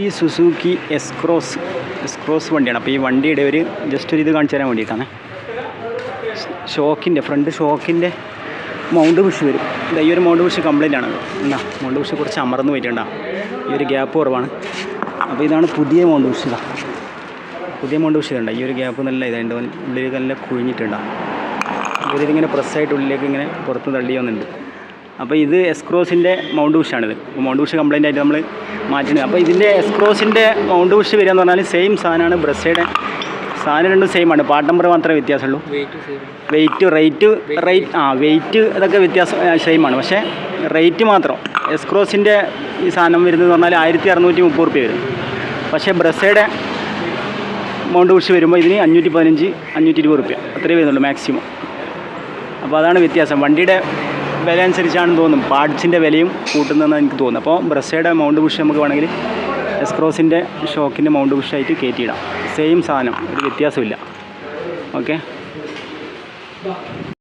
ഈ Suzuki S-Cross S-Cross വണ്ടിയാണ്. അപ്പോൾ ഈ വണ്ടിയുടെ ഒരു ജസ്റ്റ് ഒരു ഇത് കാണിച്ചു തരാൻ വേണ്ടിയിട്ടാണ്. ഷോക്കിന്റെ ഫ്രണ്ട് ഷോക്കിന്റെ മൗണ്ട് ബുഷ് വരും. ഈ ഒരു മൗണ്ട് ബുഷ് കംപ്ലൈന്റ് ആണ്. എന്നാ മൗണ്ട് ബുഷ് കുറച്ച് അമർന്ന് പോയിട്ടുണ്ടാകും ഈ ഒരു ഗ്യാപ്പ് കുറവാണ്. അപ്പോൾ ഇതാണ് പുതിയ മൗണ്ട് ബുഷ് ഇതാ. പുതിയ മൗണ്ട് ബുഷ് ഇതുണ്ട്. ഈ ഒരു ഗ്യാപ്പ് നല്ല ഇതായിട്ട് ഉള്ളിലേക്ക് നല്ല കുഴിഞ്ഞിട്ടുണ്ടാകും ഇതിങ്ങനെ പ്രസ്സായിട്ട് ഉള്ളിലേക്ക് ഇങ്ങനെ പുറത്ത് തള്ളി വന്നിട്ടുണ്ട്. അപ്പോൾ ഇത് എസ്ക്രോസിന്റെ മൗണ്ട് ബുഷാണിത് മൗണ്ട് ബുഷ് കംപ്ലൈന്റ് ആയിട്ട് നമ്മൾ മാറ്റുന്നത് അപ്പോൾ ഇതിന്റെ എസ്ക്രോസിന്റെ മൗണ്ട് ബുഷ് വരിക എന്ന് പറഞ്ഞാൽ സെയിം സാധനമാണ് ബ്രസ്സയുടെ സാധനം രണ്ടും സെയിം ആണ്. പാർട്ട് നമ്പർ മാത്രമേ വ്യത്യാസമുള്ളൂ. വെയിറ്റ് റേറ്റ് റേറ്റ് ആ വെയിറ്റ് ഇതൊക്കെ വ്യത്യാസം സെയിം ആണ്. പക്ഷേ റേറ്റ് മാത്രം. എസ്ക്രോസിന്റെ ഈ സാധനം വരുന്നതെന്ന് പറഞ്ഞാൽ ആയിരത്തി അറുന്നൂറ്റി മുപ്പത് റുപ്യ വരും. പക്ഷേ ബ്രസ്സയുടെ മൗണ്ട് ബുഷ് വരുമ്പോൾ ഇതിന് അഞ്ഞൂറ്റി പതിനഞ്ച് അഞ്ഞൂറ്റി ഇരുപത് റുപ്യ അത്രയേ വരുന്നുള്ളൂ മാക്സിമം അപ്പോൾ അതാണ് വ്യത്യാസം. വണ്ടിയുടെ വില അനുസരിച്ചാണെന്ന് തോന്നും. പാർട്സിന്റെ വിലയും കൂട്ടുന്നതെന്ന് എനിക്ക് തോന്നുന്നു അപ്പോൾ ബ്രസ്സയുടെ മൗണ്ട് ബുഷ് നമുക്ക് വേണമെങ്കിൽ എസ്ക്രോസിന്റെ ഷോക്കിന്റെ മൗണ്ട് ബുഷായിട്ട് കയറ്റിയിടാം. സെയിം സാധനം. ഒരു വ്യത്യാസമില്ല. ഓക്കെ